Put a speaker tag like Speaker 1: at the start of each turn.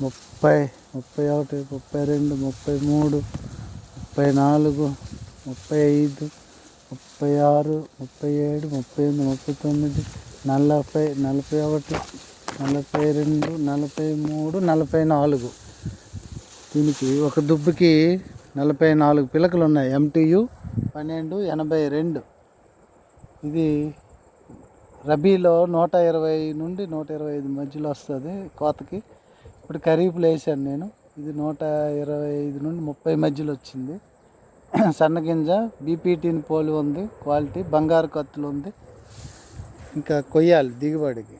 Speaker 1: ముప్పై ముప్పై ఒకటి ముప్పై రెండు ముప్పై మూడు ముప్పై నాలుగు ముప్పై ఐదు ముప్పై ఆరు ముప్పై ఏడు ముప్పై ఎనిమిది ముప్పై తొమ్మిది నలభై నలభై ఒకటి నలభై రెండు నలభై మూడు నలభై నాలుగు. దీనికి ఒక దుబ్బుకి నలభై నాలుగు పిలకలు ఉన్నాయి. ఎంటీయు పన్నెండు ఎనభై రెండు. ఇది రబీలో నూట ఇరవై నుండి నూట ఇరవై ఐదు మధ్యలో వస్తుంది కోతకి. ఇప్పుడు ఖరీఫ్లో వేసాను నేను. ఇది నూట ఇరవై ఐదు నుండి ముప్పై మధ్యలో వచ్చింది. సన్నగింజ బీపీటీని పోలి ఉంది క్వాలిటీ బంగారు కత్తులు ఉంది. ఇంకా కొయ్యాలి దిగుబడికి.